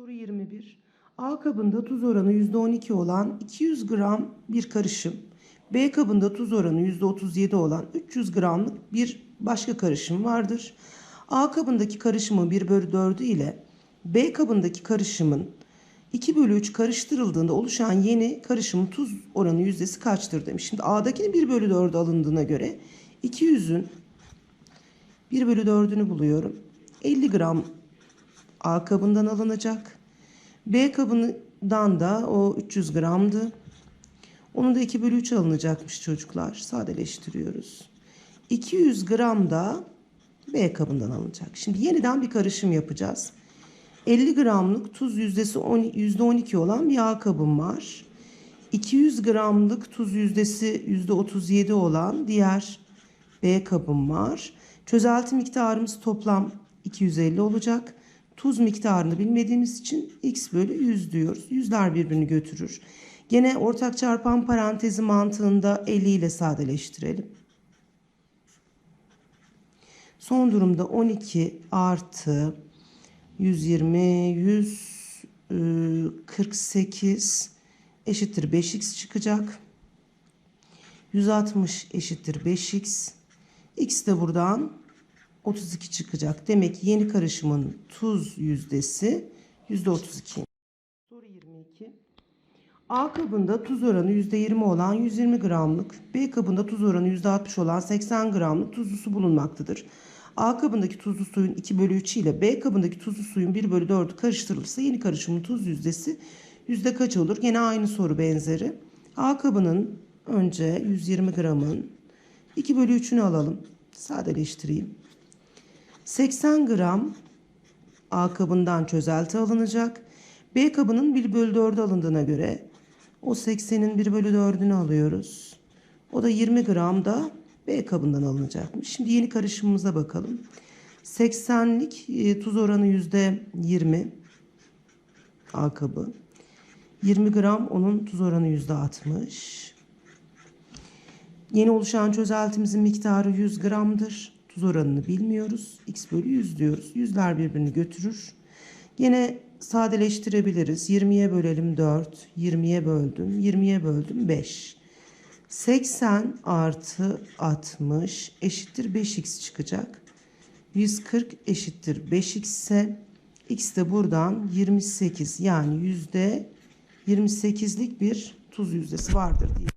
Soru 21. A kabında tuz oranı %12 olan 200 gram bir karışım. B kabında tuz oranı %37 olan 300 gramlık bir başka karışım vardır. A kabındaki karışımın 1 bölü 4'ü ile B kabındaki karışımın 2 bölü 3 karıştırıldığında oluşan yeni karışımın tuz oranı yüzdesi kaçtır demiş. Şimdi A'dakinin 1 bölü 4 alındığına göre 200'ün 1 bölü 4'ünü buluyorum. 50 gram A kabından alınacak. B kabından da o 300 gramdı. Onun da 2 bölü 3 alınacakmış çocuklar. Sadeleştiriyoruz. 200 gram da B kabından alınacak. Şimdi yeniden bir karışım yapacağız. 50 gramlık tuz yüzdesi on- %12 olan bir A kabım var. 200 gramlık tuz yüzdesi %37 olan diğer B kabım var. Çözelti miktarımız toplam 250 olacak. Tuz miktarını bilmediğimiz için x bölü 100 diyoruz. Yüzler birbirini götürür. Gene ortak çarpan parantezi mantığında 50 ile sadeleştirelim. Son durumda 12 artı 120, 148 eşittir 5x çıkacak. 160 eşittir 5x. X de buradan 32 çıkacak. Demek ki yeni karışımın tuz yüzdesi %32. Soru 22. A kabında tuz oranı %20 olan 120 gramlık, B kabında tuz oranı %60 olan 80 gramlık tuzlu su bulunmaktadır. A kabındaki tuzlu suyun 2 bölü 3 ile B kabındaki tuzlu suyun 1 bölü 4'ü karıştırılırsa yeni karışımın tuz yüzdesi yüzde kaç olur? Gene aynı soru benzeri. A kabının önce 120 gramın 2 bölü 3'ünü alalım. Sadeleştireyim. 80 gram A kabından çözelti alınacak. B kabının 1 bölü 4'ü alındığına göre o 80'in 1 bölü 4'ünü alıyoruz. O da 20 gram da B kabından alınacakmış. Şimdi yeni karışımımıza bakalım. 80'lik e, tuz oranı %20 A kabı. 20 gram onun tuz oranı %60. Yeni oluşan çözeltimizin miktarı 100 gramdır. Tuz oranını bilmiyoruz. X bölü 100 diyoruz. Yüzler birbirini götürür. Yine sadeleştirebiliriz. 20'ye bölelim 4. 20'ye böldüm. 20'ye böldüm 5. 80 artı 60 eşittir 5x çıkacak. 140 eşittir 5x ise x de buradan 28 yani yüzde 28'lik bir tuz yüzdesi vardır diye.